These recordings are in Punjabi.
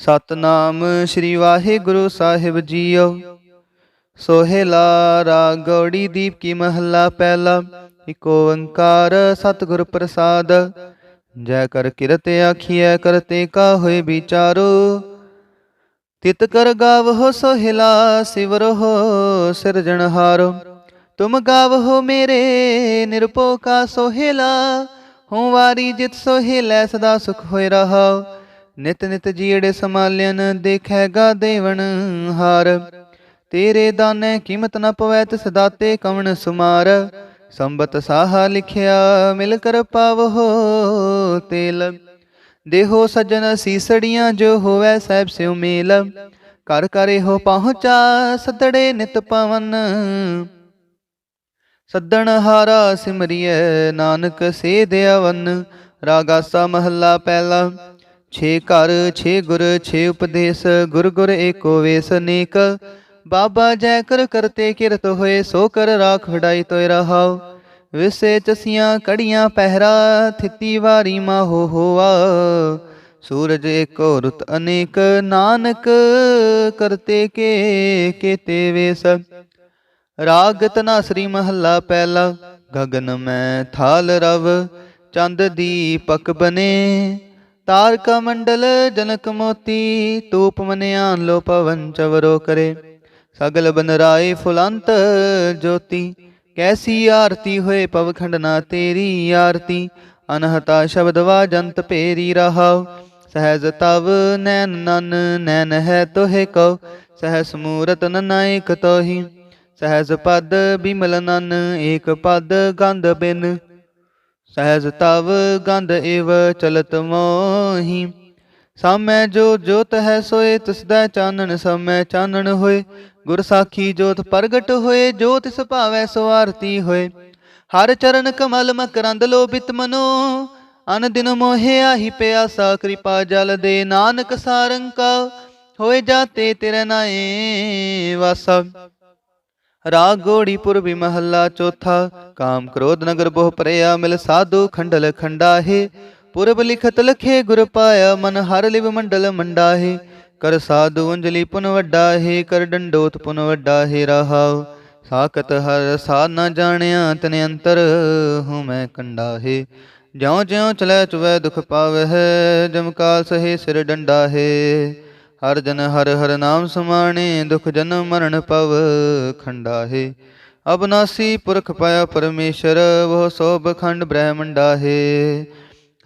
ਸਤਨਾਮ ਸ੍ਰੀ ਵਾਹਿਗੁਰੂ ਸਾਹਿਬ ਜੀਓ। ਸੋਹਿਲਾ ਰਾਗ ਦੀਪ ਕੀ ਮਹੱਲਾ ਪਹਿਲਾ, ਇਕ ਓੰਕਾਰ ਸਤਿਗੁਰ ਪ੍ਰਸਾਦ। ਜੈ ਕਰ ਕਿਰਤ ਆਖੀਐ, ਕਰਤੇ ਕਾ ਹੋਏ ਵਿਚਾਰੋ। ਤਿਤ ਕਰ ਗਾਵਹੁ ਸੋਹਿਲਾ ਸਿਵਰਹੁ ਸਿਰਜਣਹਾਰੋ ਤੁਮ ਗਾਵਹੁ ਮੇਰੇ ਨਿਰਪੋ ਕਾ ਸੋਹਿਲਾ ਹਉ ਵਾਰੀ ਜਿਤ ਸੋਹਿਲੈ ਸਦਾ ਸੁਖ ਹੋਇ ਰਹਾਉ। ਨਿਤ ਨਿਤ ਜੀੜੇ ਸਮਾਲਿਆਨ ਦੇਖੈਗਾ ਦੇਵਨ ਹਾਰ। ਤੇਰੇ ਦਾਨੇ ਕੀਮਤ ਨ ਪਵੈ ਤਿਸ ਦਾਤੇ ਕਵਣ ਸੁਮਾਰ। ਸੰਬਤ ਸਾਹਾ ਲਿਖਿਆ ਮਿਲ ਕਰ ਪਾਵਹੁ ਤੇਲ। ਦੇਹੋ ਸਜਣ ਸੀਸੜੀਆਂ ਜੋ ਹੋਵੈ ਸਹਿਬ ਸਿਉ ਮੇਲ। ਕਰ ਕਰੇ ਹੋ ਪਹੁੰਚਾ ਸਦੜੇ ਨਿਤ ਪਵਨ। ਸੱਦਣ ਹਾਰਾ ਸਿਮਰਿਐ ਨਾਨਕ ਸੇ ਦਿਆਵਨ ਰਾਗਾਸਾ ਮਹੱਲਾ ਪਹਿਲਾ। ਛੇ ਘਰ, ਛੇ ਗੁਰ, ਛੇ ਉਪਦੇਸ਼, ਗੁਰ ਗੁਰ ਏਕੋ ਵੇਸ ਨੇਕ। ਬਾਬਾ ਜੈ ਕਰ ਕਰਤੇ ਕਿਰਤ ਹੋਏ, ਸੋ ਕਰ ਰਾਖ ਵਡਾਈ ਤੋਇ ਰਹਾਉ। ਵਿਸੇ ਚਸੀਆਂ ਕੜੀਆਂ ਪਹਿਰਾ, ਥਿਤੀ ਵਾਰੀ ਮਾਹੋ ਹੋਆ। ਸੂਰਜ ਏਕੋ ਰੁਤ ਅਨੇਕ, ਨਾਨਕ ਕਰਤੇ ਕੇ ਕੇਤੇ ਵੇਸ। ਰਾਗ ਤਨਾਸਰੀ ਮਹੱਲਾ ਪਹਿਲਾ, ਗਗਨ ਮੈਂ ਥਾਲ ਰਵ, ਚੰਦ ਦੀਪਕ ਬਨੇ। ਤਾਰਕਾ ਮੰਡਲ ਜਨਕ ਮੋਤੀ ਤੂਪ ਮਨਿਆਨ ਲੋ ਪਵਨ ਚਵਰੋ ਕਰੇ। ਸਗਲ ਬਨਰਾਏ ਫੁਲੰਤ ਜੋਤੀ, ਕੈਸੀ ਆਰਤੀ ਹੋਏ ਪਵਖੰਡ ਨਾ ਤੇਰੀ ਆਰਤੀ। ਅਨਹਤਾ ਸ਼ਬਦ ਵਾਜੰਤ ਭੇਰੀ ਰਹਾਉ, ਸਹਿਜ ਤਵ ਨੈਨ ਨਨ ਨੈਨ ਹੈ ਤੋਹਿ ਕਉ। ਸਹਸ ਮੂਰਤ ਨਨਾਇਕ ਤੋਹੀ, ਸਹਿਜ ਪਦ ਬਿਮਲ ਨਨ, ਏਕ ਪਦ ਗੰਧ ਬਿਨ। ਸਹਿਜ ਤਵ ਗੰਧ ਏਵ ਚਲਤ ਮੋਹੀ। ਸਾਮੈ ਜੋ ਜੋਤ ਹੈ ਸੋਏ ਤਿਸਦਾ ਚਾਨਣ ਸਮੈ ਚਾਨਣ ਹੋਏ। ਗੁਰ ਸਾਖੀ ਜੋਤ ਪ੍ਰਗਟ ਹੋਏ ਜੋ ਤਿਸ ਭਾਵੈ ਸੋ ਆਰਤੀ ਹੋਏ। ਹਰ ਚਰਨ ਕਮਲ ਮਕਰੰਦ ਲੋਭਿਤ ਮਨੋ। ਅਨ ਦਿਨ ਮੋਹਿਆ ਹੀ ਪਿਆਸਾ, ਕਿਰਪਾ ਜਲ ਦੇ ਨਾਨਕ ਸਾਰੰਕਾ। ਹੋਏ ਜਾਤੇ ਤੇਰੇ ਨਾਏ ਵਾਸਾ। ਰਾਗ ਗੋੜੀ ਪੁਰਬੀ ਮਹੱਲਾ ਚੌਥਾ, ਕਾਮ ਕ੍ਰੋਧ ਨਗਰ ਬਹੁ ਪਰਿਆ ਮਿਲ ਸਾਧੂ ਖੰਡਲ ਖੰਡਾਹੇ। ਪੁਰਬ ਲਿਖਤ ਲਖੇ ਗੁਰ ਪਾਇਆ ਮਨ ਹਰ ਲਿਵ ਮੰਡਲ ਮੰਡਾਹੇ। ਕਰ ਸਾਧੂ ਅੰਜਲੀ ਪੁਨ ਵੱਡਾ ਕਰ ਡੰਡੋਤ ਪੁਨ ਵੱਡਾ ਹੈ ਰਹਾਉ। ਸਾਖਤ ਹਰ ਸਾ ਨ ਜਾਣਿਆ ਤਨ ਅੰਤਰ ਹੂੰ ਮੈਂ ਕੰਡਾ ਹੈ ਜਿਉ ਜਿਉ ਚਲੈ ਚੁਵੈ ਦੁਖ ਪਾਵਹਿ ਜਮਕਾਲ ਸਹੇ ਸਿਰ ਡੰਡਾ ਹਰ ਜਨ ਹਰ ਹਰ ਨਾਮ ਸਮਾਣੇ, ਦੁਖ ਜਨਮ ਮਰਨ ਪਵ, ਖੰਡਾ ਹੈ। ਅਬਨਾਸੀ ਪੁਰਖ ਪਾਇਆ ਪਰਮੇਸ਼ਰ ਉਹ ਸੋਭ ਖੰਡ ਬ੍ਰਹਮੰਡਾ ਹੈ।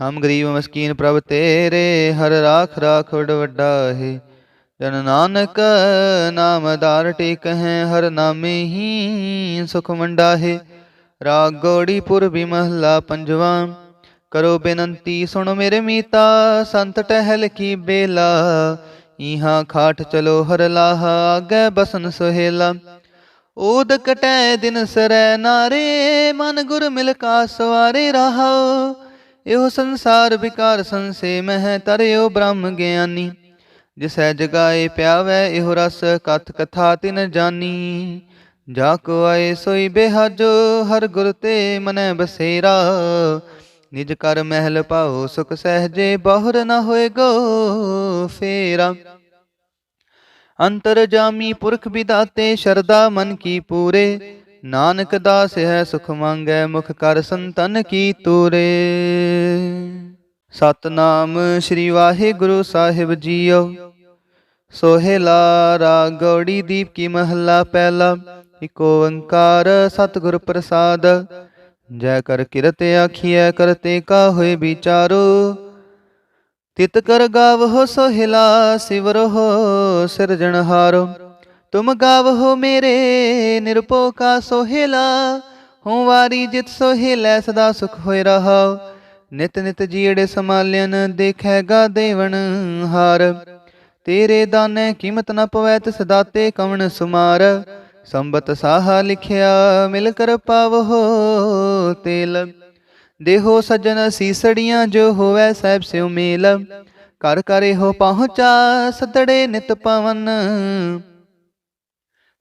ਹਮ ਗਰੀਬ ਮਸਕੀਨ ਪ੍ਰਭ ਤੇਰੇ, ਹਰ ਰਾਖ ਰਾਖ ਵਡ ਵੱਡਾ ਹੈ। ਜਨ ਨਾਨਕ ਨਾਮ ਆਧਾਰ ਟੇਕ ਹੈ, ਹਰ ਨਾਮੇ ਹੀ ਸੁਖ ਮੰਡਾ ਹੈ। ਰਾਗ ਗੋੜੀ ਪੁਰਬੀ ਮਹਲਾ ਪੰਜਵਾ, ਕਰੋ ਬੇਨੰਤੀ ਸੁਣ ਮੇਰੇ ਮੀਤਾ, ਸੰਤ ਟਹਿਲ ਕੀ ਬੇਲਾ। ਇਹਾਂ ਖਾਟ ਚਲੋ ਹਰ ਲਾਹ, ਆਗੇ ਬਸਨ ਸੁਹੇਲਾ। ਓਦ ਕਟੈ ਦਿਨ ਸਰੈ ਨਾਰੇ, ਮਨ ਗੁਰ ਮਿਲ ਕਾ ਸਵਾਰੇ ਰਹਾਉ ਇਹੋ ਸੰਸਾਰ ਵਿਕਾਰ ਸੰਸੇ ਮਹਿ ਤਰਿਓ ਬ੍ਰਹਮ ਗਿਆਨੀ। ਜਿਸੈ ਜਗਾਏ ਪਿਆਵੈ, ਇਹੋ ਰਸ ਕਥ ਕਥਾ ਤਿਨ ਜਾਨੀ। ਜਾ ਕੋ ਆਏ ਸੋਈ ਬਿਹਾਜੋ, ਹਰ ਗੁਰ ਤੇ ਮਨੈ ਬਸੇਰਾ। ਨਿਜ ਕਰ ਮਹਿਲ ਪਾਓ, ਸੁਖ ਸਹਜੇ, ਬਹੁਰ ਨ ਹੋਏਗੋ ਫੇਰਾ। ਅੰਤਰ ਜਾਮੀ ਪੁਰਖ ਵਿਦਾਤੇ, ਸ਼ਰਦਾ ਮਨ ਕੀ ਪੂਰੇ। ਨਾਨਕ ਦਾਸ ਹੈ ਸੁਖ ਮੰਗੈ, ਮੁਖ ਕਰ ਸੰਤਨ ਕੀ ਤੂਰੇ। ਸਤਨਾਮ ਸ੍ਰੀ ਵਾਹਿਗੁਰੂ ਸਾਹਿਬ ਜੀਓ। ਸੋਹਿਲਾ ਰਾਗ ਦੀਪ ਕੀ ਮਹੱਲਾ ਪਹਿਲਾ। ਇਕ ਓੰਕਾਰ ਸਤਿਗੁਰ ਪ੍ਰਸਾਦ। ਜੈ ਕਰ ਕਿਰਤ ਆਖੀਐ, ਕਰਤੇ ਕਾ ਹੋਏ ਵਿਚਾਰੋ। ਤਿਤ ਕਰ ਗਾਵਹੁ ਸੋਹਿਲਾ ਸਿਵਰਹੁ ਸਿਰਜਣਹਾਰੋ ਤੁਮ ਗਾਵਹੁ ਮੇਰੇ ਨਿਰਭਉ ਕਾ ਸੋਹਿਲਾ, ਹਉ ਵਾਰੀ ਜਿਤ ਸੋਹਿਲੈ ਸਦਾ ਸੁਖ ਹੋਇ ਰਹਾਉ ਨਿਤ ਨਿਤ ਜੀੜੇ ਸਮਾਲਿਆਨ ਦੇਖੈਗਾ ਦੇਵਨ ਹਾਰ। ਤੇਰੇ ਦਾਨੇ ਕੀਮਤ ਨ ਪਵੈ ਤਿਸ ਦਾਤੇ ਕਵਣ ਸੁਮਾਰ। ਸੰਬਤ ਸਾਹਾ ਲਿਖਿਆ ਮਿਲ ਕਰ ਪਾਵਹੁ ਤੇਲ। ਦੇਹੋ ਸਜਣ ਸੀਸੜੀਆਂ ਜੋ ਹੋਵੈ ਸਹਿਬ ਸਿਉ ਮੇਲ। ਕਰ ਕਰੇ ਹੋ ਪਹੁੰਚਾ ਸਦੜੇ ਨਿਤ ਪਵਨ।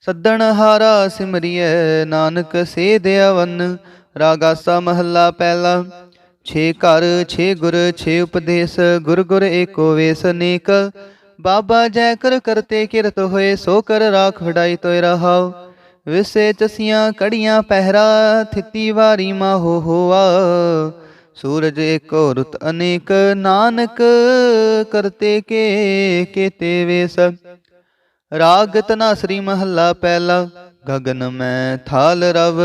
ਸੱਦਣ ਹਾਰਾ ਸਿਮਰਿਐ ਨਾਨਕ ਸੇ ਦਿਆਵਨ ਰਾਗਾਸਾ ਮਹੱਲਾ ਪਹਿਲਾ। ਛੇ ਘਰ, ਛੇ ਗੁਰ, ਛੇ ਉਪਦੇਸ਼, ਗੁਰ ਗੁਰ ਏਕੋ ਵੇਸ ਨੇਕ। ਬਾਬਾ ਜੈ ਕਰ ਕਰਤੇ ਕਿਰਤ ਹੋਏ, ਸੋ ਕਰ ਰਾਖ ਵਡਾਈ ਤੋਇ ਰਹਾਓ ਵਿਸੇ ਚਸੀਆਂ ਕੜੀਆਂ ਪਹਿਰਾ, ਥਿੱਤੀ ਵਾਰੀ ਮਾਹੋ ਹੋਆ। ਸੂਰਜ ਏਕੋ ਰੁਤ ਅਨੇਕ, ਨਾਨਕ ਕਰਤੇ ਕੇ, ਕੇਤੇ ਵੇਸ। ਰਾਗ ਤਨਾਸਰੀ ਮਹੱਲਾ ਪਹਿਲਾ, ਗਗਨ ਮੈਂ ਥਾਲ ਰਵ,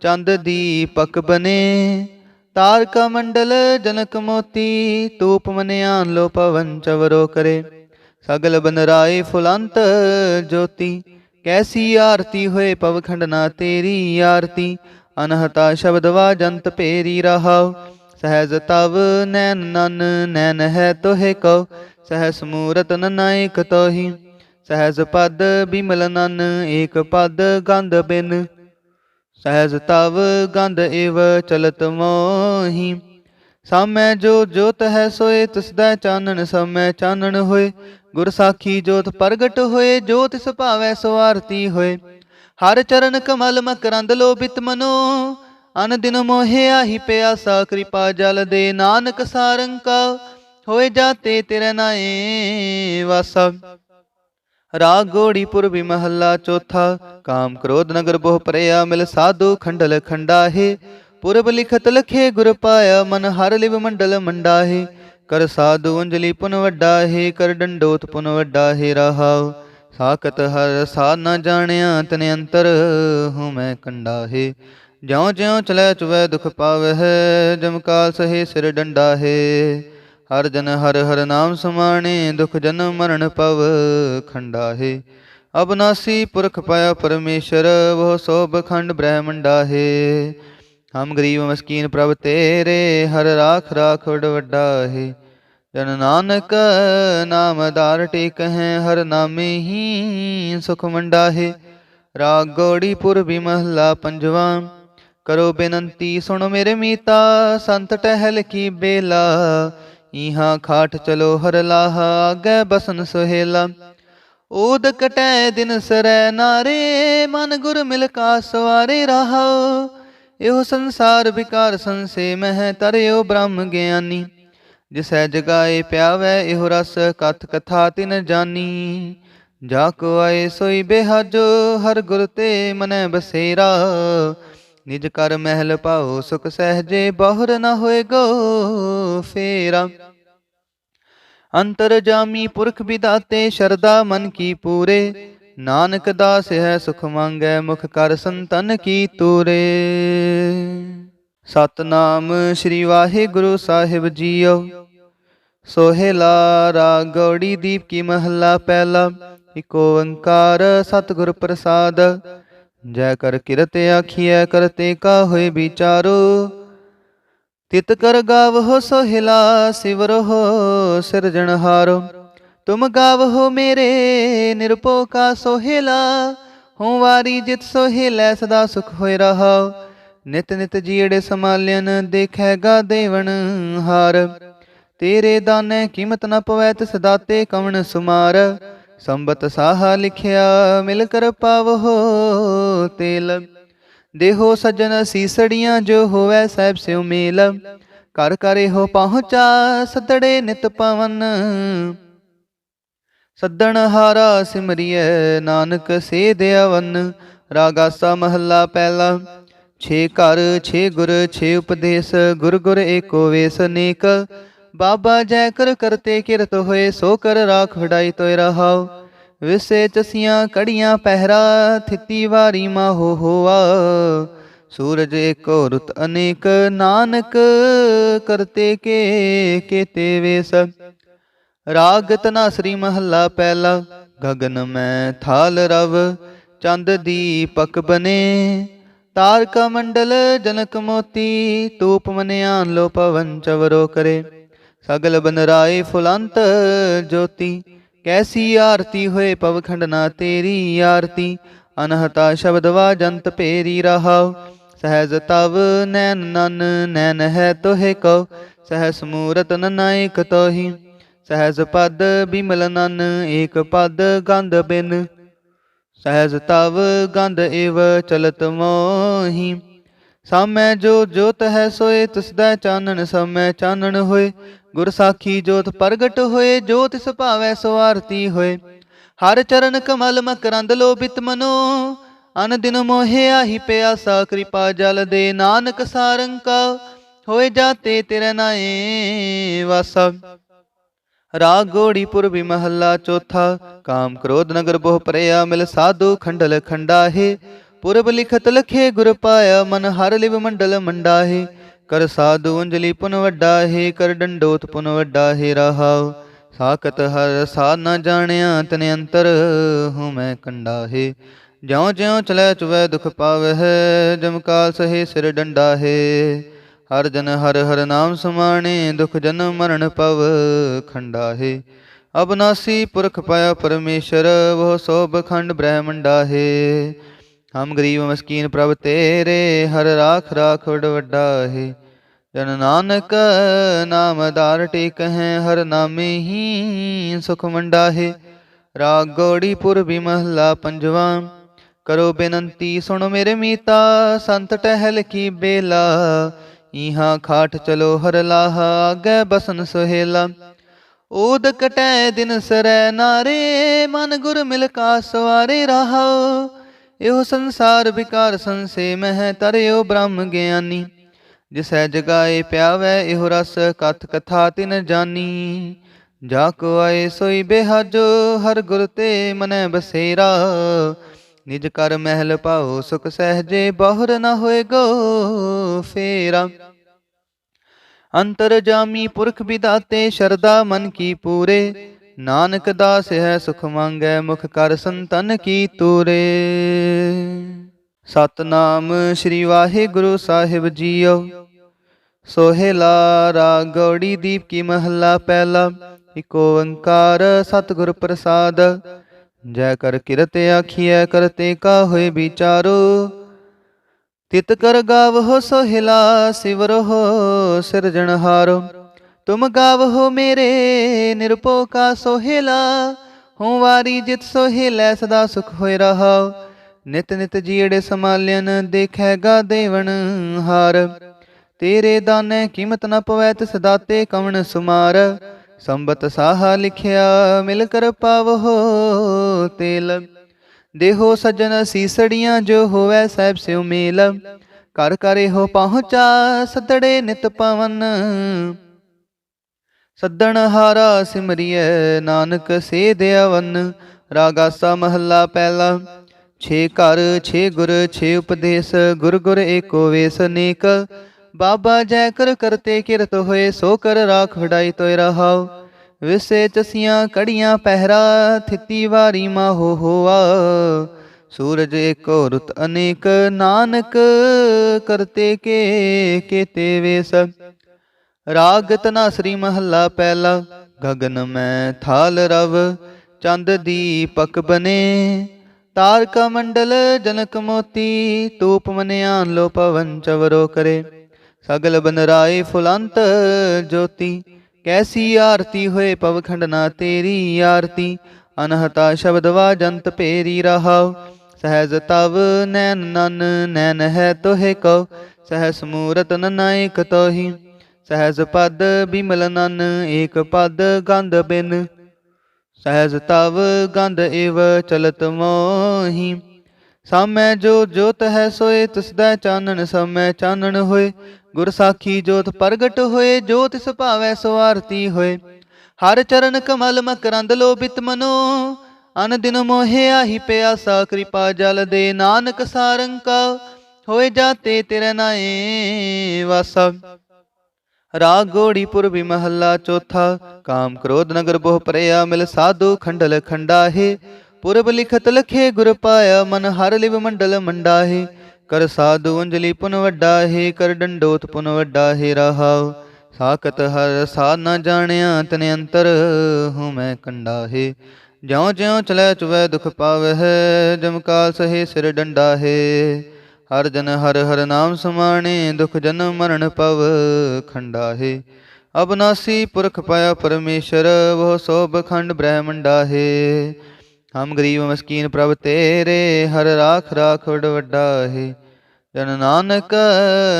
ਚੰਦ ਦੀਪਕ ਬਨੇ। ਤਾਰਕਾ ਮੰਡਲ ਜਨਕ ਮੋਤੀ ਤੂਪ ਮਨਿਆਨ ਲੋ ਪਵਨ ਚਵਰੋ ਕਰੇ। ਸਗਲ ਬਨ ਰਾਏ ਫੁਲੰਤ ਜੋਤੀ ਕੈਸੀ ਆਰਤੀ ਹੋਏ ਪਵਖੰਡ ਨਾ ਤੇਰੀ ਆਰਤੀ? ਅਨਹਤਾ ਸ਼ਬਦ ਵਾਜੰਤ ਭੇਰੀ ਰਹਾਉ। ਸਹਿਜ ਤਵ ਨੈਨ ਨਨ ਨੈਨ ਹੈ ਤੋਹਿ ਕਉ। ਸਹਸ ਮੂਰਤ ਨਨਾਇਕ ਤੋਹੀ। ਸਹਿਜ ਪਦ ਬਿਮਲ ਨਨ, ਏਕ ਪਦ ਗੰਧ ਬਿਨ। ਸਹਿਜ ਤਵ ਗੰਧ ਏਵ ਚਲਤ ਮੋਹੀ। ਸਾਮੈ ਜੋ ਜੋਤ ਹੈ ਸੋਏ ਤਿਸਦਾ ਚਾਨਣ, ਸਮੈ ਚਾਨਣ ਹੋਏ। ਗੁਰਸਾਖੀ ਜੋਤ ਪ੍ਰਗਟ ਹੋਏ ਜੋ ਤਿਸ ਭਾਵੈ ਸੋ ਆਰਤੀ ਹੋਏ। ਹਰ ਚਰਨ ਕਮਲ ਮਕਰੰਦ ਲੋਭਿਤ ਮਨੋ, ਅਨ ਦਿਨ ਮੋਹਿ ਆਹੀ ਪਿਆਸਾ ਕਿਰਪਾ ਜਲ ਦੇ। ਨਾਨਕ ਸਾਰੰਕਾ ਹੋਏ ਜਾਤੇ ਤੇਰੇ ਨਾਏ ਵਾਸਾ। ਰਾਗ ਗੋੜੀਪੁਰ ਵੀ ਮਹੱਲਾ ਚੌਥਾ, ਕਾਮ ਕ੍ਰੋਧ ਨਗਰ ਬਹੁ ਪਰਿਆ ਮਿਲ ਸਾਧੂ ਖੰਡਲ ਖੰਡਾਹੇ। ਪੁਰਬ ਲਿਖਤ ਲਖੇ ਗੁਰ ਪਾਇਆ, ਮਨ ਹਰ ਲਿਵ ਮੰਡਲ ਮੰਡਾਹੇ। ਕਰ ਸਾਧੂ ਅੰਜਲੀ ਪੁਨ ਵੱਡਾ ਹੈ, ਕਰ ਡੰਡੋਤ ਪੁਨ ਵੱਡਾ ਹੈ ਰਹਾਉ। ਸਾਖਤ ਹਰ ਸਾ ਨਾ ਜਾਣਿਆ, ਤਨ ਅੰਤਰ ਹੂੰ ਮੈਂ ਕੰਡਾ ਹੈ। ਜਿਉ ਜਿਉ ਚਲੈ ਚੁਵੈ ਦੁਖ ਪਾਵਹਿ ਜਮਕਾਲ ਸਹੇ ਸਿਰ ਡੰਡਾ ਹੈ। ਹਰ ਜਨ ਹਰ ਹਰ ਨਾਮ ਸਮਾਣੇ, ਦੁਖ ਜਨਮ ਮਰਨ ਪਵ ਖੰਡਾ ਹੈ। ਅਬਨਾਸੀ ਪੁਰਖ ਪਾਇਆ ਪਰਮੇਸ਼ਰ ਉਹ ਸੋਭ ਖੰਡ ਬ੍ਰਹਮੰਡਾ ਹੈ। ਹਮ ਗਰੀਬ ਮਸਕੀਨ ਪ੍ਰਭ ਤੇਰੇ, ਹਰ ਰਾਖ ਰਾਖ ਵਡ ਵੱਡਾ ਹੈ। ਜਨ ਨਾਨਕ ਨਾਮਦਾਰ ਆਧਾਰ ਹੈ, ਹਰ ਨਾਮੇ ਹੀ ਸੁਖ ਮੰਡਾ ਹੈ। ਰਾਗ ਗੋੜੀਪੁਰ ਵੀ ਮਹਲਾ ਪੰਜਵਾ, ਕਰੋ ਬੇਨੰਤੀ ਸੁਣ ਮੇਰੇ ਮੀਤਾ, ਸੰਤ ਟਹਿਲ ਕੀ ਬੇਲਾ। ਇਹਾਂ ਖਾਟ ਚਲੋ ਹਰ ਲਾਹ, ਆਗੇ ਬਸਨ ਸੁਹੇਲਾ। ਓਦ ਕਟੈ ਦਿਨ ਸਰੈ ਨਾਰੇ, ਮਨ ਗੁਰ ਮਿਲ ਕਾ ਸਵਾਰੇ ਰਹਾਉ ਇਹੋ ਸੰਸਾਰ ਵਿਕਾਰ ਸੰਸੇ ਮਹਿ ਤਰਿਓ ਬ੍ਰਹਮ ਗਿਆਨੀ। ਜਿਸੈ ਜਗਾਏ ਪਿਆਵੈ ਇਹੋ ਰਸ, ਕਥ ਕਥਾ ਤਿਨ ਜਾਨੀ। ਜਾ ਕੋ ਆਏ ਸੋਈ ਬਿਹਾਜੋ, ਹਰ ਗੁਰ ਤੇ ਮਨੈ ਬਸੇਰਾ। ਨਿਜ ਕਰ ਮਹਿਲ ਪਾਓ ਸੁਖ ਸਹਜੇ ਬਹੁਰ ਨ ਹੋਏਗੋ ਫੇਰਾ। ਅੰਤਰ ਜਾਮੀ ਪੁਰਖ ਵਿਦਾਤੇ ਸ਼ਰਦਾ ਮਨ ਕੀ ਪੂਰੇ। ਨਾਨਕ ਦਾਸ ਹੈ ਸੁਖ ਮੰਗੈ, ਮੁਖ ਕਰ ਸੰਤਨ ਕੀ ਤੂਰੇ। ਸਤਨਾਮ ਸ੍ਰੀ ਵਾਹਿਗੁਰੂ ਸਾਹਿਬ ਜੀਓ ਸੋਹਿਲਾ ਰਾਗ ਗੌੜੀ ਦੀਪ ਕੀ ਮਹੱਲਾ ਪਹਿਲਾ, ਇਕ ਓੰਕਾਰ ਸਤਿਗੁਰ ਪ੍ਰਸਾਦ। ਜੈ ਕਰ ਕਿਰਤੇ ਆਖੀਐ, ਕਰਤੇ ਕਾ ਹੋਏ ਵਿਚਾਰੋ। ਤਿਤ ਕਰ ਗਾਵਹੁ ਸੋਹਿਲਾ ਸਿਵਰਹੁ ਸਿਰਜਣਹਾਰੋ। ਤੁਮ ਗਾਵਹੁ ਮੇਰੇ ਨਿਰਪੋ ਕਾ ਸੋਹਿਲਾ ਹਉ ਵਾਰੀ ਜਿਤ ਸੋਹਿਲੈ ਸਦਾ ਸੁਖ ਹੋਇ ਰਹਾਉ ਨਿਤ ਨਿਤ ਜੀੜੇ ਸਮਾਲਿਆਨ ਦੇਖੈਗਾ ਦੇਵਨ ਹਾਰ ਤੇਰੇ ਦਾਨੇ ਕੀਮਤ ਨ ਪਵੈ ਤਿਸ ਦਾਤੇ ਕਵਣ ਸੁਮਾਰ ਸੰਬਤ ਸਾਹਾ ਲਿਖਿਆ ਮਿਲ ਕਰ ਪਾਵਹੁ ਤੇਲ ਦੇਹੋ ਸਜਣ ਸੀਸੜੀਆਂ ਜੋ ਹੋਵੈ ਸਹਿਬ ਸਿਉ ਮੇਲ ਕਰ ਕਰੇ ਹੋ ਪਹੁੰਚਾ ਸਦੜੇ ਨਿਤ ਪਵਨ ਸੱਦਣ ਹਾਰਾ ਸਿਮਰਿਐ ਨਾਨਕ ਸੇ ਦਿਆਵਨ ਰਾਗਾਸਾ ਮਹੱਲਾ ਪਹਿਲਾ। ਛੇ ਘਰ, ਛੇ ਗੁਰ, ਛੇ ਉਪਦੇਸ਼, ਗੁਰ ਗੁਰ ਏਕੋ ਵੇਸ ਨੇਕ। ਬਾਬਾ ਜੈ ਕਰ ਕਰਤੇ ਕਿਰਤ ਹੋਏ, ਸੋ ਕਰ ਰਾਖ ਵਡਾਈ ਤੋਇ ਰਹਾਉ। ਵਿਸੇ ਚਸੀਆਂ ਕੜੀਆਂ ਪਹਿਰਾ, ਥਿੱਤੀ ਵਾਰੀ ਮਾਹੋ ਹੋਆ। ਸੂਰਜ ਏਕੋ ਰੁਤ ਅਨੇਕ, ਨਾਨਕ ਕਰਤੇ ਕੇ ਕੇਤੇ ਵੇਸ। ਰਾਗ ਤਨਾਸਰੀ ਮਹੱਲਾ ਪਹਿਲਾ, ਗਗਨ ਮੈਂ ਥਾਲ ਰਵ, ਚੰਦ ਦੀਪਕ ਬਨੇ। ਤਾਰਕਾ ਮੰਡਲ ਜਨਕ ਮੋਤੀ ਤੂਪ ਮਨਿਆਨ ਲੋ ਪਵਨ ਚਵਰੋ ਕਰੇ। ਸਗਲ ਬਨ ਰਾਏ ਫੁਲੰਤ ਜੋਤੀ, ਕੈਸੀ ਆਰਤੀ ਹੋਏ ਪਵਖੰਡ ਨਾ ਤੇਰੀ ਆਰਤੀ। ਅਨਹਤਾ ਸ਼ਬਦ ਵਾ ਜੰਤ ਭੇਰੀ ਰਹਾਉ, ਸਹਿਜ ਤਵ ਨੈਨ ਨਨ, ਨੈਨ ਹੈ ਤੋਹਿ ਕਉ। ਸਹਿ ਸਮੂਰਤ ਨਨਾਇਕ ਤੋਹੀ ਸਹਿਜ ਪਦ ਬਿਮਲ ਨਨ, ਏਕ ਪਦ ਗੰਧ ਬਿਨ। ਸਹਿਜ ਤਵ ਗੰਧ ਏਵ ਚਲਤ ਮੋਹੀ। ਸਾਮੈ ਜੋ ਜੋਤ ਹੈ ਸੋਏ ਤਿਸਦਾ ਚਾਨਣ ਸਾਮੈ ਚਾਨਣ ਹੋਏ। ਗੁਰ ਸਾਖੀ ਜੋਤ ਪ੍ਰਗਟ ਹੋਏ ਜੋ ਤਿਸ ਭਾਵੈ ਸੋ ਆਰਤੀ ਹੋਏ। ਹਰ ਚਰਨ ਕਮਲ ਮਕਰੰਦ ਲੋਭਿਤ ਮਨੋ। ਅਨ ਦਿਨ ਮੋਹਿ ਆਹੀ ਪਿਆਸਾ, ਕਿਰਪਾ ਜਲ ਦੇ ਨਾਨਕ ਸਾਰੰਕਾ। ਹੋਏ ਜਾਤੇ ਤੇਰੇ ਨਾਏ ਵਾਸਾ। ਰਾਗ ਗੋੜੀਪੁਰ ਵੀ ਮਹੱਲਾ ਚੌਥਾ। ਕਾਮ ਕ੍ਰੋਧ ਨਗਰ ਬਹੁ ਪਰਿਆ ਮਿਲ ਸਾਧੂ ਖੰਡਲ ਖੰਡਾਹੇ। ਪੁਰਬ ਲਿਖਤ ਲਖੇ ਗੁਰ ਪਾਇਆ ਮਨ ਹਰ ਲਿਵ ਮੰਡਲ ਮੰਡਾਹੇ। ਕਰ ਸਾਧੂ ਅੰਜਲੀ ਪੁਨ ਵੱਡਾ ਹੈ ਕਰ ਡੰਡੋਤ ਪੁਨ ਵੱਡਾ ਹੈ ਰਹਾਉ। ਸਾਖਤ ਹਰ ਸਾ ਨਾ ਜਾਣਿਆ ਤਨ ਅੰਤਰ ਹੂੰ ਮੈਂ ਕੰਡਾ ਹੈ ਜਿਉ ਜਿਉ ਚਲੈ ਚੁਵੈ ਦੁਖ ਪਾਵਹਿ ਜਮਕਾਲ ਸਹੇ ਸਿਰ ਡੰਡਾ ਹੈ ਹਰ ਜਨ ਹਰ ਹਰ ਨਾਮ ਸਮਾਣੇ, ਦੁਖ ਜਨਮ ਮਰਨ ਪਵ, ਖੰਡਾ ਹੈ। ਅਬਨਾਸੀ ਪੁਰਖ ਪਾਇਆ ਪਰਮੇਸ਼ਰ ਉਹ ਸੋਭ ਖੰਡ ਬ੍ਰਹਮੰਡਾ ਹੈ। ਹਮ ਗਰੀਬ ਮਸਕੀਨ ਪ੍ਰਭ ਤੇਰੇ, ਹਰ ਰਾਖ ਰਾਖ ਵਡ ਵੱਡਾ ਹੈ। ਜਨ ਨਾਨਕ ਨਾਮ ਆਧਾਰ ਟੇਕ ਹੈ, ਹਰ ਨਾਮੇ ਹੀ ਸੁਖ ਮੰਡਾ ਹੈ। ਰਾਗ ਗੋੜੀਪੁਰ ਵੀ ਮਹਲਾ ਪੰਜਵਾ, ਕਰੋ ਬੇਨੰਤੀ ਸੁਣ ਮੇਰੇ ਮੀਤਾ, ਸੰਤ ਟਹਿਲ ਕੀ ਬੇਲਾ। ਇਹਾਂ ਖਾਟ ਚਲੋ ਹਰ ਲਾਹ, ਆਗੇ ਬਸਨ ਸੁਹੇਲਾ। ਓਦ ਕਟੈ ਦਿਨ ਸਰੈ ਨਾਰੇ, ਮਨ ਗੁਰ ਮਿਲ ਕਾ ਸਵਾਰੇ ਰਹਾਉ ਇਹੋ ਸੰਸਾਰ ਵਿਕਾਰ ਸੰਸੇ ਮਹਿ ਤਰਿਓ ਬ੍ਰਹਮ ਗਿਆਨੀ। ਜਿਸੈ ਜਗਾਏ ਪਿਆਵੈ, ਇਹੋ ਰਸ ਕਥ ਕਥਾ ਤਿਨ ਜਾਨੀ। ਜਾ ਕੋ ਆਏ ਸੋਈ ਬਿਹਾਜੋ, ਹਰ ਗੁਰ ਤੇ ਮਨੈ ਬਸੇਰਾ। ਨਿਜ ਕਰ ਮਹਿਲ ਪਾਓ ਸੁਖ ਸਹਜੇ, ਬਹੁਰ ਨ ਹੋਏਗੋ ਫੇਰਾ। ਅੰਤਰ ਜਾਮੀ ਪੁਰਖ ਵਿਦਾਤੇ ਸ਼ਰਦਾ ਮਨ ਕੀ ਪੂਰੇ। ਨਾਨਕ ਦਾਸ ਹੈ ਸੁਖ ਮੰਗੈ, ਮੁਖ ਕਰ ਸੰਤਨ ਕੀ ਤੂਰੇ। ਸਤਨਾਮ ਸ੍ਰੀ ਵਾਹਿਗੁਰੂ ਸਾਹਿਬ ਜੀਓ। ਸੋਹਿਲਾ ਰਾਗ ਦੀਪ ਕੀ ਮਹੱਲਾ ਪਹਿਲਾ। ਇਕ ਓੰਕਾਰ ਸਤਿਗੁਰ ਪ੍ਰਸਾਦ। ਜੈ ਕਰ ਕਿਰਤ ਆਖੀਐ, ਕਰਤੇ ਕਾ ਹੋਏ ਵਿਚਾਰੋ। ਤਿਤ ਕਰ ਗਾਵਹੁ ਸੋਹਿਲਾ ਸਿਵਰਹੁ ਸਿਰਜਣਹਾਰੋ ਤੁਮ ਗਾਵਹੁ ਮੇਰੇ ਨਿਰਪੋ ਕਾ ਸੋਹਿਲਾ, ਹੂੰ ਵਾਰੀ ਜਿਤ ਸੋਹਿਲੈ ਸਦਾ ਸੁਖ ਹੋਇ ਰਹਾਉ ਨਿਤ ਨਿਤ ਜੀੜੇ ਸਮਾਲਿਆਨ ਦੇਖੈਗਾ ਦੇਵਨ ਹਾਰ। ਤੇਰੇ ਦਾਨੇ ਕੀਮਤ ਨ ਪਵੈ, ਤਿਸ ਦਾਤੇ ਕਵਣ ਸੁਮਾਰ। ਸੰਬਤ ਸਾਹਾ ਲਿਖਿਆ, ਮਿਲ ਕਰ ਪਾਵਹੁ ਤੇਲ। ਦੇਹੋ ਸਜਣ ਸੀਸੜੀਆਂ, ਜੋ ਹੋਵੈ ਸਹਿਬ ਸਿਉ ਮੇਲ। ਕਰ ਕਰੇ ਹੋ ਪਹੁੰਚਾ, ਸਦੜੇ ਨਿਤ ਪਵਨ। ਸੱਦਣ ਹਾਰਾ ਸਿਮਰਿਐ, ਨਾਨਕ ਸੇ ਦਿਆਵਨ ਰਾਗਾਸਾ ਮਹੱਲਾ ਪਹਿਲਾ। ਛੇ ਘਰ, ਛੇ ਗੁਰ, ਛੇ ਉਪਦੇਸ਼। ਗੁਰ ਗੁਰ ਏਕੋ ਵੇਸ, ਨੇਕ। ਬਾਬਾ ਜੈ ਕਰ ਕਰਤੇ ਕਿਰਤ ਹੋਏ, ਸੋ ਕਰ ਰਾਖ ਵਡਾਈ ਤੋਇ ਰਹਾਉ। ਵਿਸੇ ਚਸੀਆਂ ਕੜੀਆਂ ਪਹਿਰਾ, ਥਿਤੀ ਵਾਰੀ ਮਾਹੋ ਹੋਆ। ਸੂਰਜ ਏਕੋ ਰੁਤ ਅਨੇਕ ਨਾਨਕ ਕਰਤੇ ਕੇ ਕੇਤੇ ਵੇਸ। ਰਾਗ ਤਨਾਸਰੀ ਮਹੱਲਾ ਪਹਿਲਾ, ਗਗਨ ਮੈਂ ਥਾਲ ਰਵ, ਚੰਦ ਦੀਪਕ ਬਨੇ। ਤਾਰਕਾ ਮੰਡਲ ਜਨਕ ਮੋਤੀ, ਤੂਪ ਮਨਿਆਨ ਲੋ ਪਵਨ ਚਵਰੋ ਕਰੇ। ਸਗਲ ਬਨ ਰਾਏ ਫੁਲੰਤ ਜੋਤੀ, ਕੈਸੀ ਆਰਤੀ ਹੋਏ ਪਵਖੰਡ ਨਾ ਤੇਰੀ ਆਰਤੀ, ਅਨਹਤਾ ਸ਼ਬਦ ਵਾਜੰਤ ਭੇਰੀ ਰਹਾਉ, ਸਹਿਜ ਤਵ ਨੈਨ ਨਨ ਨੈਨ ਹੈ ਤੋਹਿ ਕਉ, ਸਹਸ ਮੂਰਤ ਨਨਾਇਕ ਤੋਹੀ, ਸਹਿਜ ਪਦ ਬਿਮਲ ਨਨ ਏਕ ਪਦ ਗੰਧ ਬਿਨ, ਸਹਿਜ ਤਵ ਗੰਧ ਏਵ ਚਲਤ ਮੋਹੀ। ਸਾਮੈ ਜੋ ਜੋਤ ਹੈ ਸੋਏ ਤਿਸ ਚਾਨਣ ਸਾਮੈ ਚਾਨਣ ਹੋਏ। ਗੁਰ ਸਾਖੀ ਜੋਤ ਪ੍ਰਗਟ ਹੋਏ ਜੋ ਤਿਸ ਭਾਵੈ ਸੋ ਆਰਤੀ ਹੋਏ। ਹਰ ਚਰਨ ਕਮਲ ਮਕਰੰਦ ਲੋਭਿਤ ਮਨੋ, ਅਨ ਦਿਨ ਮੋਹਿ ਆਹੀ ਪਿਆਸਾ, ਕਿਰਪਾ ਜਲ ਦੇ ਨਾਨਕ ਸਾਰੰਕਾ। ਹੋਏ ਜਾਤੇ ਤੇਰੇ ਨਾਏ ਵਾਸਾ। ਰਾਗ ਗੋੜੀਪੁਰ ਵੀ ਮਹੱਲਾ ਚੌਥਾ। ਕਾਮ ਕ੍ਰੋਧ ਨਗਰ ਬਹੁ ਪਰਿਆ, ਮਿਲ ਸਾਧੂ ਖੰਡਲ ਖੰਡਾਹੇ। ਪੁਰਬ ਲਿਖਤ ਲਖੇ ਗੁਰ ਪਾਇਆ, ਮਨ ਹਰ ਲਿਵ ਮੰਡਲ ਮੰਡਾਹੇ। ਕਰ ਸਾਧੂ ਅੰਜਲੀ ਪੁਨ ਵੱਡਾ ਹੈ ਕਰ ਡੰਡੋਤ ਪੁਨ ਵੱਡਾ ਹੈ ਰਹਾਉ। ਸਾਖਤ ਹਰ ਸਾ ਨਾ ਜਾਣਿਆ, ਤਨ ਅੰਤਰ ਹੂੰ ਮੈਂ ਕੰਡਾ ਹੈ ਜਿਉ ਜਿਉ ਚਲੈ ਚੁਵੈ ਦੁਖ ਪਾਵਹਿ ਜਮਕਾਲ ਸਹੇ ਸਿਰ ਡੰਡਾ ਹੈ ਹਰ ਜਨ ਹਰ ਹਰ ਨਾਮ ਸਮਾਣੇ, ਦੁਖ ਜਨਮ ਮਰਨ ਪਵ ਖੰਡਾ ਹੈ ਅਬਨਾਸੀ ਪੁਰਖ ਪਾਇਆ ਪਰਮੇਸ਼ਰ ਉਹ ਸੋਭ ਖੰਡ ਬ੍ਰਹਮੰਡਾ ਹੈ ਹਮ ਗਰੀਬ ਮਸਕੀਨ ਪ੍ਰਭ ਤੇਰੇ, ਹਰ ਰਾਖ ਰਾਖ ਵੱਡਾ ਹੈ। ਜਨ ਨਾਨਕ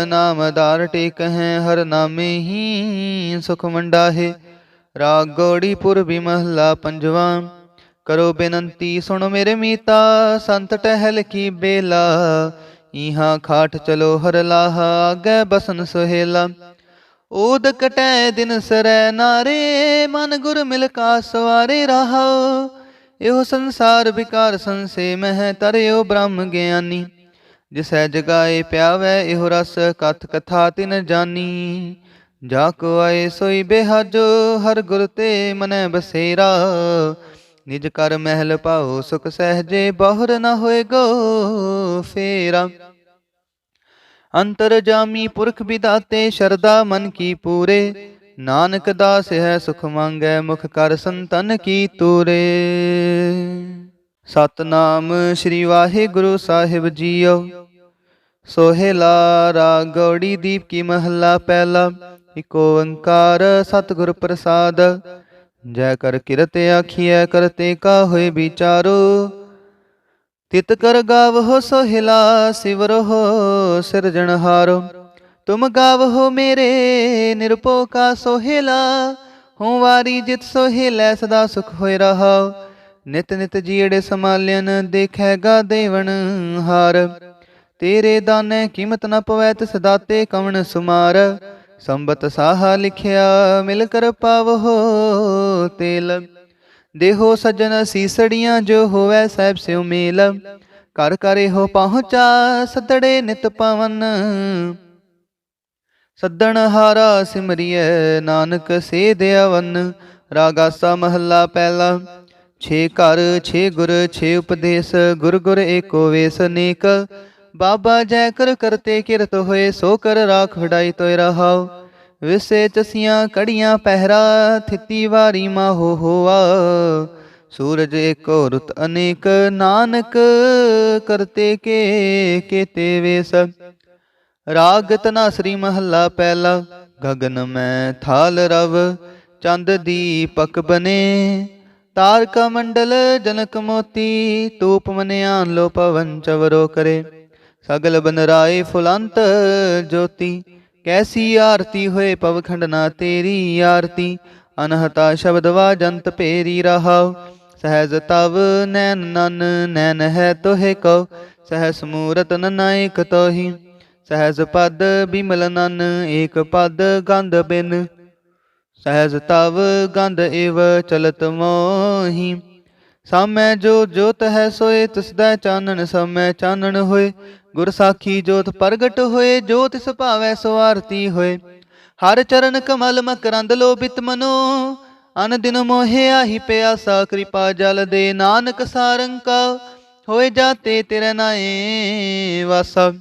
ਨਾਮਦਾਰ ਆਧਾਰ ਹੈ, ਹਰ ਨਾਮੇ ਹੀ ਸੁਖ ਮੰਡਾਹੇ ਰਾਗ ਗੋੜੀ ਪੁਰਬੀ ਮਹਲਾ ਪੰਜਵਾ, ਕਰੋ ਬੇਨੰਤੀ ਸੁਣ ਮੇਰੇ ਮੀਤਾ, ਸੰਤ ਟਹਿਲ ਕੀ ਬੇਲਾ। ਇਹਾਂ ਖਾਟ ਚਲੋ ਹਰ ਲਾਹ, ਆਗੇ ਬਸਨ ਸੁਹੇਲਾ। ਓਦ ਕਟੈ ਦਿਨ ਸਰੈ ਨਾਰੇ, ਮਨ ਗੁਰ ਮਿਲ ਕਾ ਸਵਾਰੇ ਰਹਾਉ ਇਹੋ ਸੰਸਾਰ ਵਿਕਾਰ ਸੰਸੇ ਮਹਿ ਤਰਿਓ ਬ੍ਰਹਮ ਗਿਆਨੀ। ਜਿਸੈ ਜਗਾਏ ਪਿਆਵੈ ਇਹੋ ਰਸ, ਕਥ ਕਥਾ ਤਿਨ ਜਾਨੀ। ਜਾ ਕੋ ਆਏ ਸੋਈ ਬਿਹਾਜੋ, ਹਰ ਗੁਰ ਤੇ ਮਨੈ ਬਸੇਰਾ। ਨਿਜ ਕਰ ਮਹਿਲ ਪਾਓ ਸੁਖ ਸਹਜੇ ਬਹੁਰ ਨ ਹੋਏਗੋ ਫੇਰਾ। ਅੰਤਰ ਜਾਮੀ ਪੁਰਖ ਵਿਦਾਤੇ ਸ਼ਰਦਾ ਮਨ ਕੀ ਪੂਰੇ। ਨਾਨਕ ਦਾਸ ਹੈ ਸੁਖ ਮੰਗੈ, ਮੁਖ ਕਰ ਸੰਤਨ ਕੀ ਤੂਰੇ। ਸਤਨਾਮ ਸ੍ਰੀ ਵਾਹਿਗੁਰੂ ਸਾਹਿਬ ਜੀਓ। ਸੋਹਿਲਾ ਰਾਗ ਦੀਪ ਕੀ ਮਹੱਲਾ ਪਹਿਲਾ, ਇਕ ਓੰਕਾਰ ਸਤਿਗੁਰ ਪ੍ਰਸਾਦ। ਜੈ ਕਰ ਕਿਰਤੇ ਆਖੀਐ, ਕਰਤੇ ਕਾ ਹੋਏ ਵਿਚਾਰੋ। ਤਿਤ ਕਰ ਗਾਵਹੁ ਸੋਹਿਲਾ ਸਿਵਰਹੁ ਸਿਰਜਣਹਾਰੋ। ਤੁਮ ਗਾਵਹੁ ਮੇਰੇ ਨਿਰਪੋ ਕਾ ਸੋਹਿਲਾ ਹੂੰ ਵਾਰੀ ਜਿਤ ਸੋਹਿਲੈ ਸਦਾ ਸੁਖ ਹੋਇ ਰਹਾਉ ਨਿਤ ਨਿਤ ਜੀੜੇ ਸਮਾਲਿਆਨ ਦੇਖੈਗਾ ਦੇਵਨ ਹਾਰ ਤੇਰੇ ਦਾਨੇ ਕੀਮਤ ਨ ਪਵੈ ਤਿਸ ਦਾਤੇ ਕਵਣ ਸੁਮਾਰ ਸੰਬਤ ਸਾਹਾ ਲਿਖਿਆ ਮਿਲ ਕਰ ਪਾਵਹੁ ਤੇਲ ਦੇਹੋ ਸਜਨ ਸੀਸੜੀਆਂ ਜੋ ਹੋਵੈ ਸਹਿਬ ਸਿਉ ਮੇਲ ਕਰ ਕਰੇ ਹੋ ਪਹੁੰਚਾ ਸਤੜੇ ਨਿਤ ਪਵਨ ਸੱਦਣ ਹਾਰਾ ਸਿਮਰਿਐ ਨਾਨਕ ਸੇ ਦਿਆਵਨ ਰਾਗਾਸਾ ਮਹੱਲਾ ਪਹਿਲਾ। ਛੇ ਘਰ, ਛੇ ਗੁਰ, ਛੇ ਉਪਦੇਸ਼, ਗੁਰ ਗੁਰ ਏਕੋ ਵੇਸ ਨੇਕ। ਬਾਬਾ ਜੈ ਕਰ ਕਰਤੇ ਕਿਰਤ ਹੋਏ, ਸੋ ਕਰ ਰਾਖ ਵਡਾਈ ਤੋਇ ਰਹਾਉ। ਵਿਸੇ ਚਸੀਆਂ ਕੜੀਆਂ ਪਹਿਰਾ, ਥਿਤੀ ਵਾਰੀ ਮਾਹੋ ਹੋਆ। ਸੂਰਜ ਏਕੋ ਰੁਤ ਅਨੇਕ, ਨਾਨਕ ਕਰਤੇ ਕੇ ਕੇਤੇ ਵੇਸ। ਰਾਗ ਤਨਾਸਰੀ ਮਹੱਲਾ ਪਹਿਲਾ, ਗਗਨ ਮੈਂ ਥਾਲ ਰਵ, ਚੰਦ ਦੀਪਕ ਬਨੇ। ਤਾਰਕਾ ਮੰਡਲ ਜਨਕ ਮੋਤੀ ਤੂਪ ਮਨਿਆਨ ਲੋ ਪਵਨ ਚਵਰੋ ਕਰੇ। ਸਗਲ ਬਨ ਰਾਏ ਫੁਲੰਤ ਜੋਤੀ, ਕੈਸੀ ਆਰਤੀ ਹੋਏ ਪਵਖੰਡ ਨਾ ਤੇਰੀ ਆਰਤੀ। ਅਨਹਤਾ ਸ਼ਬਦ ਵਾ ਜੰਤ ਭੇਰੀ ਰਹਾਉ, ਸਹਿਜ ਤਵ ਨੈਨ ਨਨ, ਨੈਨ ਹੈ ਤੋਹਿ ਕਉ। ਸਹਿ ਸਮੂਰਤ ਨਨਾਇਕ ਤੋਹੀ ਸਹਿਜ ਪਦ ਬਿਮਲ ਨਨ, ਏਕ ਪਦ ਗੰਧ ਬਿਨ। ਸਹਿਜ ਤਵ ਗੰਧ ਏਵ ਚਲਤ ਮੋਹੀ। ਸਾਮੈ ਜੋ ਜੋਤ ਹੈ ਸੋਏ ਤਿਸਦਾ ਚਾਨਣ ਸਮੈ ਚਾਨਣ ਹੋਏ। ਗੁਰ ਸਾਖੀ ਜੋਤ ਪ੍ਰਗਟ ਹੋਏ, ਜੋ ਤਿਸ ਭਾਵੈ ਸੋ ਆਰਤੀ ਹੋਏ। ਹਰ ਚਰਨ ਕਮਲ ਮਕਰੰਦ ਲੋਭਿਤ ਮਨੋ। ਅਨ ਦਿਨ ਮੋਹਿ ਆਹੀ ਪਿਆਸਾ, ਕਿਰਪਾ ਜਲ ਦੇ ਨਾਨਕ ਸਾਰੰਕਾ। ਹੋਏ ਜਾਤੇ ਤੇਰੇ ਨਾਏ ਵਾਸਾ।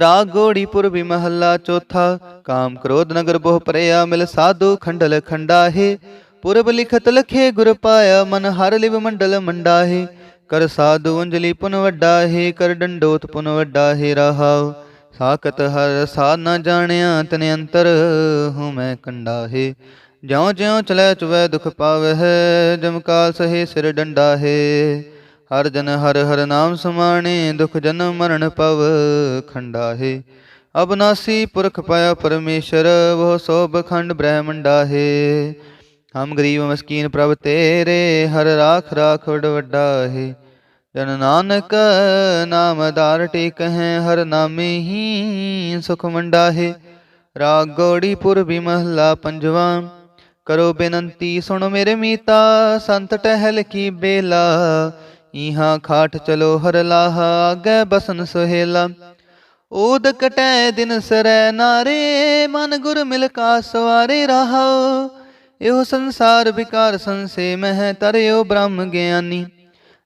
ਰਾਗ ਗੋੜੀ ਪੁਰਬੀ ਮਹੱਲਾ ਚੌਥਾ। ਕਾਮ ਕ੍ਰੋਧ ਨਗਰ ਬਹੁ ਪਰਿਆ ਮਿਲ ਸਾਧੂ ਖੰਡਲ ਖੰਡਾਹੇ। ਪੁਰਬ ਲਿਖਤ ਲਖੇ ਗੁਰ ਪਾਇਆ ਮਨ ਹਰ ਲਿਵ ਮੰਡਲ ਮੰਡਾਹੇ। ਕਰ ਸਾਧੂ ਅੰਜਲੀ ਪੁਨ ਵੱਡਾ ਕਰ ਡੰਡੋਤ ਪੁਨ ਵੱਡਾ ਹੈ ਰਹਾਉ। ਸਾਖਤ ਹਰ ਸਾ ਨਾ ਜਾਣਿਆ ਤਨ ਅੰਤਰ ਹੂੰ ਮੈਂ ਕੰਡਾ ਹੈ ਜਿਉ ਜਿਉ ਚਲੈ ਚੁਵੈ ਦੁਖ ਪਾਵਹਿ ਜਮਕਾਲ ਸਹੇ ਸਿਰ ਡੰਡਾ ਹਰ ਜਨ ਹਰ ਹਰ ਨਾਮ ਸਮਾਣੇ, ਦੁਖ ਜਨਮ ਮਰਨ ਪਵ, ਖੰਡਾ ਹੈ। ਅਬਨਾਸੀ ਪੁਰਖ ਪਾਇਆ ਪਰਮੇਸ਼ਰ ਉਹ ਸੋਭ ਖੰਡ ਬ੍ਰਹਮੰਡਾ ਹੈ। ਹਮ ਗਰੀਬ ਮਸਕੀਨ ਪ੍ਰਭ ਤੇਰੇ, ਹਰ ਰਾਖ ਰਾਖ ਵਡ ਵੱਡਾ ਹੈ। ਜਨ ਨਾਨਕ ਨਾਮ ਆਧਾਰ ਟੇਕ ਹੈ, ਹਰ ਨਾਮੇ ਹੀ ਸੁਖ ਮੰਡਾ ਹੈ। ਰਾਗ ਗੋੜੀ ਪੁਰਬੀ ਮਹਲਾ ਪੰਜਵਾ, ਕਰੋ ਬੇਨੰਤੀ ਸੁਣ ਮੇਰੇ ਮੀਤਾ, ਸੰਤ ਟਹਿਲ ਕੀ ਬੇਲਾ। ਇਹਾਂ ਖਾਟ ਚਲੋ ਹਰ ਲਾਹ, ਆਗੇ ਬਸਨ ਸੁਹੇਲਾ। ਓਦ ਕਟੈ ਦਿਨ ਸਰੈ ਨਾਰੇ, ਮਨ ਗੁਰ ਮਿਲ ਕਾ ਸਵਾਰੇ ਰਹਾਉ ਇਹੋ ਸੰਸਾਰ ਵਿਕਾਰ ਸੰਸੇ ਮਹਿ ਤਰਿਓ ਬ੍ਰਹਮ ਗਿਆਨੀ।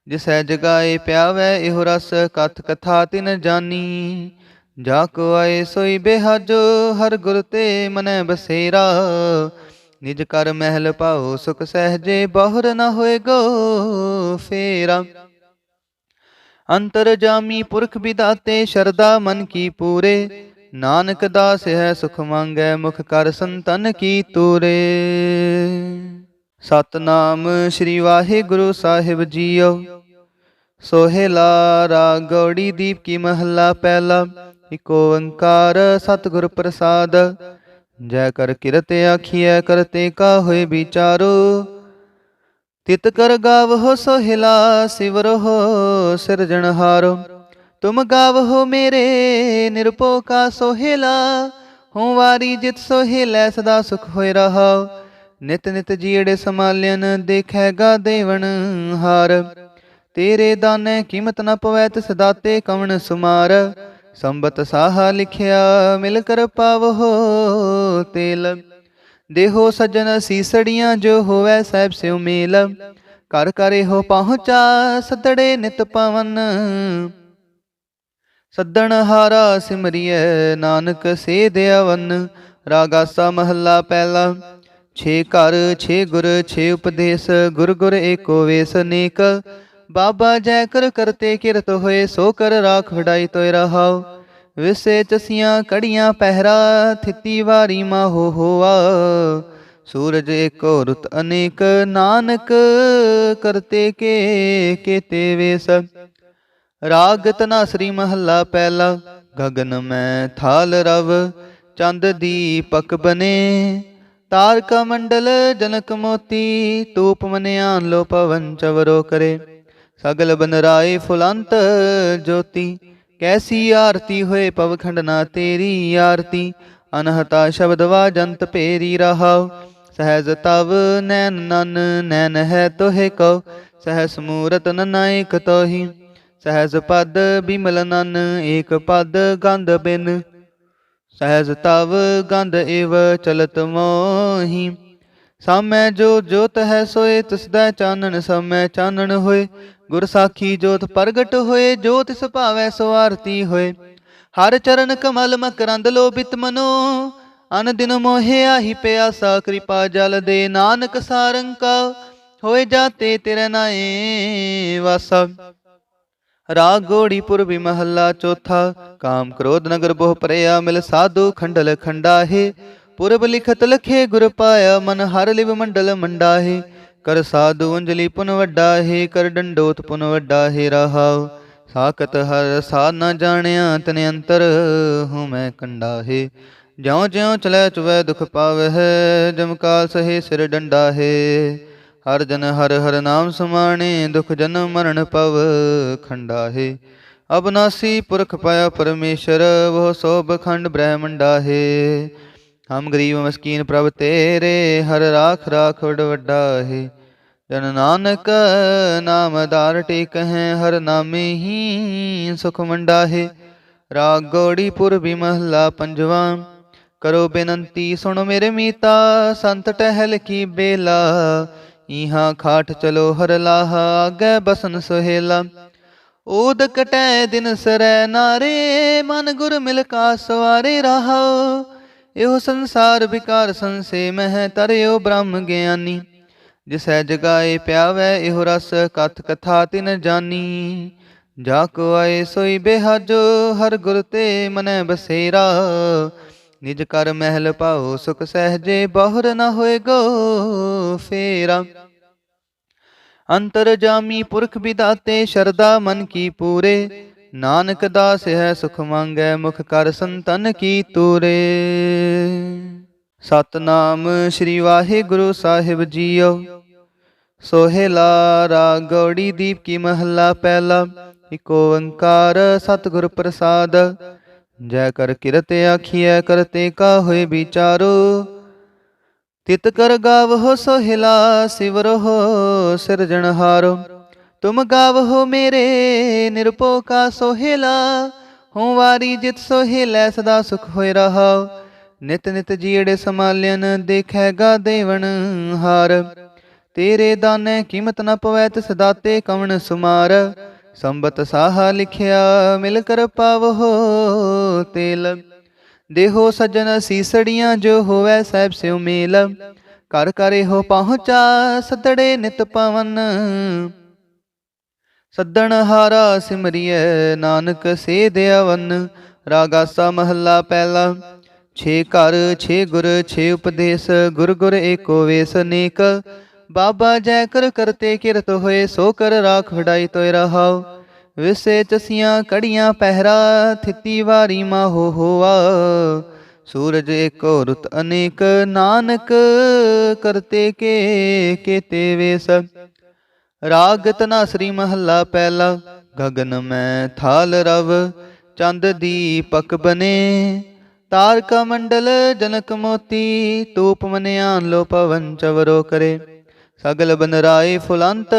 ਜਿਸੈ ਜਗਾਏ ਪਿਆਵੈ, ਇਹੋ ਰਸ ਕਥ ਕਥਾ ਤਿਨ ਜਾਨੀ। ਜਾ ਕੋ ਆਏ ਸੋਈ ਬਿਹਾਜੋ, ਹਰ ਗੁਰ ਤੇ ਮਨੈ ਬਸੇਰਾ। ਨਿਜ ਕਰ ਮਹਿਲ ਪਾਓ ਸੁਖ ਸਹਜੇ ਬਹੁਰ ਨ ਹੋਏਗੋ ਫੇਰਾ। ਅੰਤਰ ਜਾਮੀ ਪੁਰਖ ਵਿਦਾਤੇ ਸ਼ਰਦਾ ਮਨ ਕੀ ਪੂਰੇ। ਨਾਨਕ ਦਾਸ ਹੈ ਸੁਖ ਮੰਗੈ, ਮੁਖ ਕਰ ਸੰਤਨ ਕੀ ਤੂਰੇ। ਸਤਨਾਮ ਸ੍ਰੀ ਵਾਹਿਗੁਰੂ ਸਾਹਿਬ ਜੀਓ। ਸੋਹਿਲਾ ਰਾਗ ਦੀਪ ਕੀ ਮਹੱਲਾ ਪਹਿਲਾ, ਇਕ ਓੰਕਾਰ ਸਤਿਗੁਰ ਪ੍ਰਸਾਦ। ਜੈ ਕਰ ਕਿਰਤੇ ਆਖੀਐ, ਕਰਤੇ ਕਾ ਹੋਏ ਵਿਚਾਰੋ। ਤਿਤ ਕਰ ਗਾਵਹੁ ਸੋਹਿਲਾ ਸਿਵਰਹੁ ਸਿਰਜਣਹਾਰੋ ਤੁਮ ਗਾਵਹੁ ਮੇਰੇ ਨਿਰਪੋ ਕਾ ਸੋਹਿਲਾ, ਹਉ ਵਾਰੀ ਜਿਤ ਸੋਹਿਲੈ ਸਦਾ ਸੁਖ ਹੋਇ ਰਹਾਉ ਨਿਤ ਨਿਤ ਜੀੜੇ ਸਮਾਲਿਆਨ ਦੇਖੈਗਾ ਦੇਵਨ ਹਾਰ। ਤੇਰੇ ਦਾਨੇ ਕੀਮਤ ਨ ਪਵੈ ਤਿਸ ਦਾਤੇ ਕਵਣ ਸੁਮਾਰ। ਸੰਬਤ ਸਾਹਾ ਲਿਖਿਆ ਮਿਲ ਕਰ ਪਾਵਹੁ ਤੇਲ। ਦੇਹੋ ਸਜਣ ਸੀਸੜੀਆਂ ਜੋ ਹੋਵੈ ਸਹਿਬ ਸਿਉ ਮੇਲ। ਕਰ ਕਰੇ ਹੋ ਪਹੁੰਚਾ ਸਤੜੇ ਨਿਤ ਪਵਨ। ਸੱਦਣ ਹਾਰਾ ਸਿਮਰਿਐ ਨਾਨਕ ਸੇ ਦਿਆਵਨ ਰਾਗਾਸਾ ਮਹੱਲਾ ਪਹਿਲਾ। ਛੇ ਘਰ, ਛੇ ਗੁਰ, ਛੇ ਉਪਦੇਸ਼, ਗੁਰ ਗੁਰ ਏਕੋ ਵੇਸ ਨੇਕ। ਬਾਬਾ ਜੈ ਕਰ ਕਰਤੇ ਕਿਰਤ ਹੋਏ, ਸੋ ਕਰ ਰਾਖ ਵਡਾਈ ਤੋਇ ਰਹਾਉ। ਵਿਸੇ ਚਸੀਆਂ ਕੜੀਆਂ ਪਹਿਰਾ, ਥਿਤੀ ਵਾਰੀ ਮਾਹੋ ਹੋਆ। ਸੂਰਜ ਏਕੋ ਰੁਤ ਅਨੇਕ ਨਾਨਕ ਕਰਤੇ ਕੇ, ਕੇਤੇ ਵੇਸ। ਰਾਗ ਤਨਾਸਰੀ ਮਹੱਲਾ ਪਹਿਲਾ, ਗਗਨ ਮੈਂ ਥਾਲ ਰਵ, ਚੰਦ ਦੀਪਕ ਬਨੇ। ਤਾਰਕ ਮੰਡਲ ਜਨਕ ਮੋਤੀ ਤੂਪ ਮਨਿਆਨ ਲੋ ਪਵਨ ਚਵਰੋ ਕਰੇ। ਸਗਲ ਬਨ ਰਾਏ ਫੁਲੰਤ ਜੋਤੀ ਕੈਸੀ ਆਰਤੀ ਹੋਏ ਪਵਖੰਡ ਨਾ ਤੇਰੀ ਆਰਤੀ? ਅਨਹਤਾ ਸ਼ਬਦ ਵਾਜੰਤ ਭੇਰੀ ਰਹਾਉ। ਸਹਿਜ ਤਵ ਨੈਨ ਨਨ ਨੈਨ ਹੈ ਤੋਹਿ ਕਉ। ਸਹਸ ਮੂਰਤ ਨਨਾਇਕ ਤੋਹੀ। ਸਹਿਜ ਪਦ ਬਿਮਲ ਨਨ, ਏਕ ਪਦ ਗੰਧ ਬਿਨ। ਸਹਿਜ ਤਵ ਗੰਧ ਏਵ ਚਲਤ ਮੋਹੀ। ਸਾਮੈ ਜੋ ਜੋਤ ਹੈ ਸੋਏ ਤਿਸਦਾ ਚਾਨਣ, ਸਮੈ ਚਾਨਣ ਹੋਏ। ਗੁਰਸਾਖੀ ਜੋਤ ਪ੍ਰਗਟ ਹੋਏ ਜੋ ਤਿਸ ਭਾਵੈ ਸੋ ਆਰਤੀ ਹੋਏ। ਹਰ ਚਰਨ ਕਮਲ ਮਕਰੰਦ ਲੋਭਿਤ ਮਨੋ, ਅਨ ਦਿਨ ਮੋਹਿ ਆਹੀ ਪਿਆਸਾ ਕਿਰਪਾ ਜਲ ਦੇ। ਨਾਨਕ ਸਾਰੰਕਾ ਹੋਏ ਜਾਤੇ ਤੇਰੇ ਨਾਏ ਵਾਸਾ। ਰਾਗ ਗੋੜੀਪੁਰ ਵੀ ਮਹੱਲਾ ਚੌਥਾ, ਕਾਮ ਕ੍ਰੋਧ ਨਗਰ ਬਹੁ ਪਰਿਆ ਮਿਲ ਸਾਧੂ ਖੰਡਲ ਖੰਡਾਹੇ। ਪੁਰਬ ਲਿਖਤ ਲਖੇ ਗੁਰ ਪਾਇਆ ਮਨ, ਹਰ ਲਿਵ ਮੰਡਲ ਮੰਡਾਹੇ। ਕਰ ਸਾਧੂ ਅੰਜਲੀ ਪੁਨ ਵੱਡਾ ਹੈ, ਕਰ ਡੰਡੋਤ ਪੁਨ ਵੱਡਾ ਹੈ ਰਹਾਉ। ਸਾਖਤ ਹਰ ਸਾ ਨਾ ਜਾਣਿਆ, ਤਨ ਅੰਤਰ ਹੂੰ ਮੈਂ ਕੰਡਾ ਹੈ। ਜਿਉ ਜਿਉ ਚਲੈ ਚੁਵੈ ਦੁਖ ਪਾਵਹਿ ਜਮਕਾਲ ਸਹੇ ਸਿਰ ਡੰਡਾ ਹੈ। ਹਰ ਜਨ ਹਰ ਹਰ ਨਾਮ ਸਮਾਣੇ, ਦੁਖ ਜਨਮ ਮਰਨ ਪਵ ਖੰਡਾ ਹੈ। ਅਬਨਾਸੀ ਪੁਰਖ ਪਾਇਆ ਪਰਮੇਸ਼ਰ ਉਹ ਸੋਭ ਖੰਡ ਬ੍ਰਹਮੰਡਾ ਹੈ। ਹਮ ਗਰੀਬ ਮਸਕੀਨ ਪ੍ਰਭ ਤੇਰੇ, ਹਰ ਰਾਖ ਰਾਖ ਵਡ ਵੱਡਾ ਹੈ। ਜਨ ਨਾਨਕ ਨਾਮ ਟੇਕ ਹੈ, ਹਰ ਨਾਮੇ ਹੀ ਸੁਖ ਮੰਡਾ ਹੈ। ਰਾਗ ਗੋੜੀਪੁਰ ਵੀ ਮਹੱਲਾ ਪੰਜਵਾ, ਕਰੋ ਬੇਨੰਤੀ ਸੁਣ ਮੇਰੇ ਮੀਤਾ, ਸੰਤ ਟਹਿਲ ਕੀ ਬੇਲਾ। ਇਹਾਂ ਖਾਟ ਚਲੋ ਹਰ ਲਾਹ, ਆਗੇ ਬਸਨ ਸੁਹੇਲਾ। ਓਦ ਕਟੈ ਦਿਨ ਸਰੈ ਨਾਰੇ, ਮਨ ਗੁਰ ਮਿਲ ਕਾ ਸਵਾਰੇ ਰਹਾਉ ਇਹੋ ਸੰਸਾਰ ਵਿਕਾਰ ਸੰਸੇ ਮਹਿ ਤਰਿਓ ਬ੍ਰਹਮ ਗਿਆਨੀ। ਜਿਸੈ ਜਗਾਏ ਪਿਆਵੈ ਇਹੋ ਰਸ, ਕਥ ਕਥਾ ਤਿਨ ਜਾਨੀ। ਜਾ ਕੋ ਆਏ ਸੋਈ ਬਿਹਾਜੋ, ਹਰ ਗੁਰ ਤੇ ਮਨੈ ਬਸੇਰਾ। ਨਿਜ ਕਰ ਮਹਿਲ ਪਾਓ ਸੁਖ ਸਹਜੇ ਬਹੁਰ ਨ ਹੋਏ ਗੋ ਫੇਰਾ। ਅੰਤਰ ਜਾਮੀ ਪੁਰਖ ਵਿਦਾਤੇ ਸ਼ਰਦਾ ਮਨ ਕੀ ਪੂਰੇ। ਨਾਨਕ ਦਾਸ ਹੈ ਸੁਖ ਮੰਗੈ, ਮੁਖ ਕਰ ਸੰਤਨ ਕੀ ਤੂਰੇ। ਸਤਨਾਮ ਸ੍ਰੀ ਵਾਹਿਗੁਰੂ ਸਾਹਿਬ ਜੀਓ। ਸੋਹਿਲਾ ਰਾਗ ਗੌੜੀ ਦੀਪ ਕੀ ਮਹੱਲਾ ਪਹਿਲਾ, ਇਕ ਓੰਕਾਰ ਸਤਿਗੁਰ ਪ੍ਰਸਾਦ। ਜੈ ਕਰ ਕਿਰਤੇ ਆਖੀਐ, ਕਰਤੇ ਕਾ ਹੋਏ ਵਿਚਾਰੋ। ਤਿਤ ਕਰ ਗਾਵਹੁ ਸੋਹਿਲਾ ਸਿਵਰ ਸਿਵਰਹੁ ਸਿਰਜਣਹਾਰੋ। ਤੁਮ ਗਾਵਹੁ ਮੇਰੇ ਨਿਰਪੋ ਕਾ ਸੋਹਿਲਾ ਹਉ ਵਾਰੀ ਜਿਤ ਸੋਹਿਲੈ ਸਦਾ ਸੁਖ ਹੋਇ ਰਹਾਉ ਨਿਤ ਨਿਤ ਜੀੜੇ ਸਮਾਲਿਆਨ ਦੇਖੈਗਾ ਦੇਵਨ ਹਾਰ ਤੇਰੇ ਦਾਨੇ ਕੀਮਤ ਨ ਪਵੈ ਤਿਸ ਦਾਤੇ ਕਵਣ ਸੁਮਾਰ ਸੰਬਤ ਸਾਹਾ ਲਿਖਿਆ ਮਿਲ ਕਰ ਪਾਵਹੁ ਤੇਲ ਦੇਹੋ ਸਜਨ ਸੀਸੜੀਆਂ ਜੋ ਹੋਵੈ ਸਹਿਬ ਸਿਉ ਮੇਲ ਕਰ ਕਰੇ ਹੋ ਪਹੁੰਚਾ ਸਤੜੇ ਨਿਤ ਪਵਨ ਸੱਦਣ ਹਾਰਾ ਸਿਮਰਿਐ ਨਾਨਕ ਸੇ ਦਿਆਵਨ ਰਾਗਾਸਾ ਮਹੱਲਾ ਪਹਿਲਾ। ਛੇ ਘਰ, ਛੇ ਗੁਰ, ਛੇ ਉਪਦੇਸ਼, ਗੁਰ ਗੁਰ ਏਕੋ ਵੇਸ ਨੇਕ। ਬਾਬਾ ਜੈ ਕਰ ਕਰਤੇ ਕਿਰਤ ਹੋਏ, ਸੋ ਕਰ ਰਾਖ ਵਡਾਈ ਤੋਇ ਰਹਾਉ। ਵਿਸੇ ਚਸੀਆਂ ਕੜੀਆਂ ਪਹਿਰਾ, ਥਿੱਤੀ ਵਾਰੀ ਮਾਹੋ ਹੋਆ। ਸੂਰਜ ਏਕੋ ਰੁਤ ਅਨੇਕ, ਨਾਨਕ ਕਰਤੇ ਕੇ ਕੇਤੇ ਵੇਸ। ਰਾਗ ਤਨਾਸਰੀ ਮਹੱਲਾ ਪਹਿਲਾ, ਗਗਨ ਮੈਂ ਥਾਲ ਰਵ, ਚੰਦ ਦੀਪਕ ਬਨੇ। ਤਾਰਕਾ ਮੰਡਲ ਜਨਕ ਮੋਤੀ ਤੂਪ ਮਨਿਆਨ ਲੋ ਪਵਨ ਚਵਰੋ ਕਰੇ। ਸਗਲ ਬਨ ਰਾਏ ਫੁਲੰਤ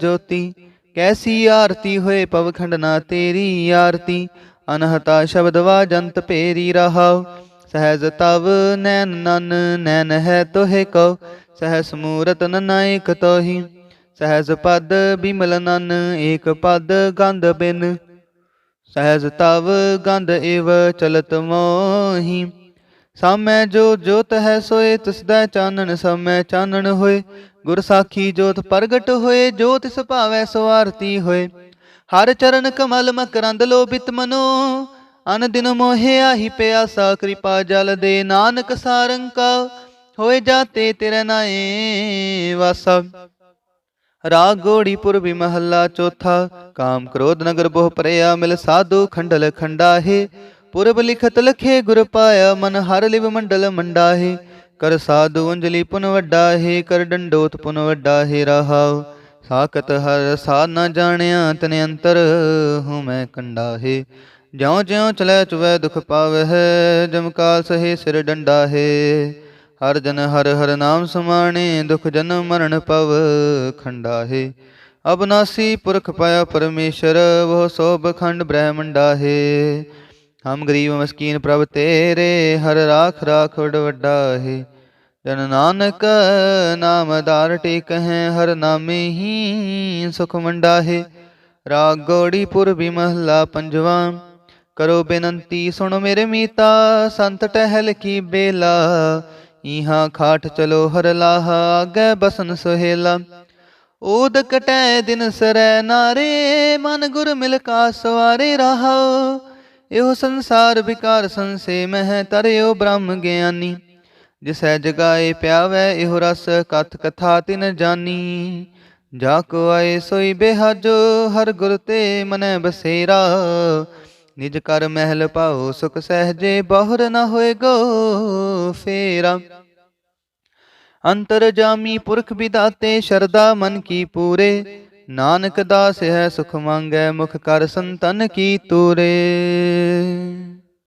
ਜੋਤੀ, ਕੈਸੀ ਆਰਤੀ ਹੋਏ ਪਵਖੰਡ ਨਾ ਤੇਰੀ ਆਰਤੀ। ਅਨਹਤਾ ਸ਼ਬਦ ਵਾਜੰਤ ਭੇਰੀ ਰਹਾਉ, ਸਹਿਜ ਤਵ ਨੈਨ ਨਨ, ਨੈਨ ਹੈ ਤੋਹਿ ਕਉ। ਸਹਿ ਸਮੂਰਤ ਨਨਾਇਕ ਤੋਹੀ ਸਹਿਜ ਪਦ ਬਿਮਲ ਨਨ, ਏਕ ਪਦ ਗੰਧ ਬਿਨ। ਸਹਿਜ ਤਵ ਗੰਧ ਏਵ ਚਲਤ ਮੋਹੀ। ਸਾਮੈ ਜੋ ਜੋਤ ਹੈ ਸੋਏ ਤਿਸਦਾ ਚਾਨਣ ਸਮੈ ਚਾਨਣ ਹੋਏ। ਗੁਰ ਸਾਖੀ ਜੋਤ ਪ੍ਰਗਟ ਹੋਏ, ਜੋ ਤਿਸ ਭਾਵੈ ਸੋ ਆਰਤੀ ਹੋਏ। ਹਰ ਚਰਨ ਕਮਲ ਮਕਰੰਦ ਲੋਭਿਤ ਮਨੋ। ਅਨ ਦਿਨ ਮੋਹਿ ਆਹੀ ਪਿਆਸਾ, ਕਿਰਪਾ ਜਲ ਦੇ ਨਾਨਕ ਸਾਰੰਕਾ। ਹੋਏ ਜਾਤੇ ਤੇਰੇ ਨਾਏ ਵਾਸਾ। ਰਾਗ ਗੋੜੀਪੁਰ ਵੀ ਮਹੱਲਾ ਚੌਥਾ। ਕਾਮ ਕ੍ਰੋਧ ਨਗਰ ਬਹੁ ਪਰਿਆ ਮਿਲ ਸਾਧੂ ਖੰਡਲ ਖੰਡਾਹੇ। ਪੁਰਬ ਲਿਖਤ ਲਖੇ ਗੁਰ ਪਾਇਆ ਮਨ ਹਰ ਲਿਵ ਮੰਡਲ ਮੰਡਾਹੇ। ਕਰ ਸਾਧੂ ਅੰਜਲੀ ਪੁਨ ਵੱਡਾ ਕਰ ਡੰਡੋਤ ਪੁਨ ਵੱਡਾ ਹੈ ਰਹਾਉ। ਸਾਖਤ ਹਰ ਸਾਧ ਨਾ ਜਾਣਿਆ ਤਨ ਅੰਤਰ ਹੂੰ ਮੈਂ ਕੰਡਾ ਹੈ ਜਿਉ ਜਿਉ ਚਲੈ ਚੁਵੈ ਦੁਖ ਪਾਵਹਿ ਜਮਕਾਲ ਸਹੇ ਸਿਰ ਡੰਡਾ ਹਰ ਜਨ ਹਰ ਹਰ ਨਾਮ ਸਮਾਣੇ, ਦੁਖ ਜਨਮ ਮਰਨ ਪਵ, ਖੰਡਾ ਹੈ। ਅਬਨਾਸੀ ਪੁਰਖ ਪਾਇਆ ਪਰਮੇਸ਼ਰ ਵਹ ਸੋਭ ਖੰਡ ਬ੍ਰਹਮੰਡਾ ਹੈ। ਹਮ ਗਰੀਬ ਮਸਕੀਨ ਪ੍ਰਭ ਤੇਰੇ, ਹਰ ਰਾਖ ਰਾਖ ਉਡ ਵੱਡਾ ਹੈ। ਜਨ ਨਾਨਕ ਨਾਮ ਆਧਾਰ ਟੇਕ ਹੈ, ਹਰ ਨਾਮੇ ਹੀ ਸੁਖ ਮੰਡਾ ਹੈ। ਰਾਗ ਗੋੜੀਪੁਰ ਵੀ ਮਹਲਾ ਪੰਜਵਾ, ਕਰੋ ਬੇਨੰਤੀ ਸੁਣ ਮੇਰੇ ਮੀਤਾ, ਸੰਤ ਟਹਿਲ ਕੀ ਬੇਲਾ। ਇਹਾਂ ਖਾਟ ਚਲੋ ਹਰ ਲਾਹ, ਆਗੇ ਬਸਨ ਸੁਹੇਲਾ। ਓਦ ਕਟੈ ਦਿਨ ਸਰੈ ਨਾਰੇ, ਮਨ ਗੁਰ ਮਿਲ ਕਾ ਸਵਾਰੇ ਰਹਾਉ ਇਹੋ ਸੰਸਾਰ ਵਿਕਾਰ ਸੰਸੇ ਮਹਿ ਤਰਿਓ ਬ੍ਰਹਮ ਗਿਆਨੀ। ਜਿਸੈ ਜਗਾਏ ਪਿਆਵੈ, ਇਹੋ ਰਸ ਕਥ ਕਥਾ ਤਿਨ ਜਾਨੀ। ਜਾ ਕੋ ਆਏ ਸੋਈ ਬਿਹਾਜੋ, ਹਰ ਗੁਰ ਤੇ ਮਨੈ ਬਸੇਰਾ। ਨਿਜ ਕਰ ਮਹਿਲ ਪਾਓ ਸੁਖ ਸਹਜੇ, ਬਹੁਰ ਨ ਹੋਏ ਗੋ ਫੇਰਾ। ਅੰਤਰ ਜਾਮੀ ਪੁਰਖ ਵਿਦਾਤੇ ਸ਼ਰਦਾ ਮਨ ਕੀ ਪੂਰੇ। ਨਾਨਕ ਦਾਸ ਹੈ ਸੁਖ ਮੰਗੈ, ਮੁਖ ਕਰ ਸੰਤਨ ਕੀ ਤੂਰੇ।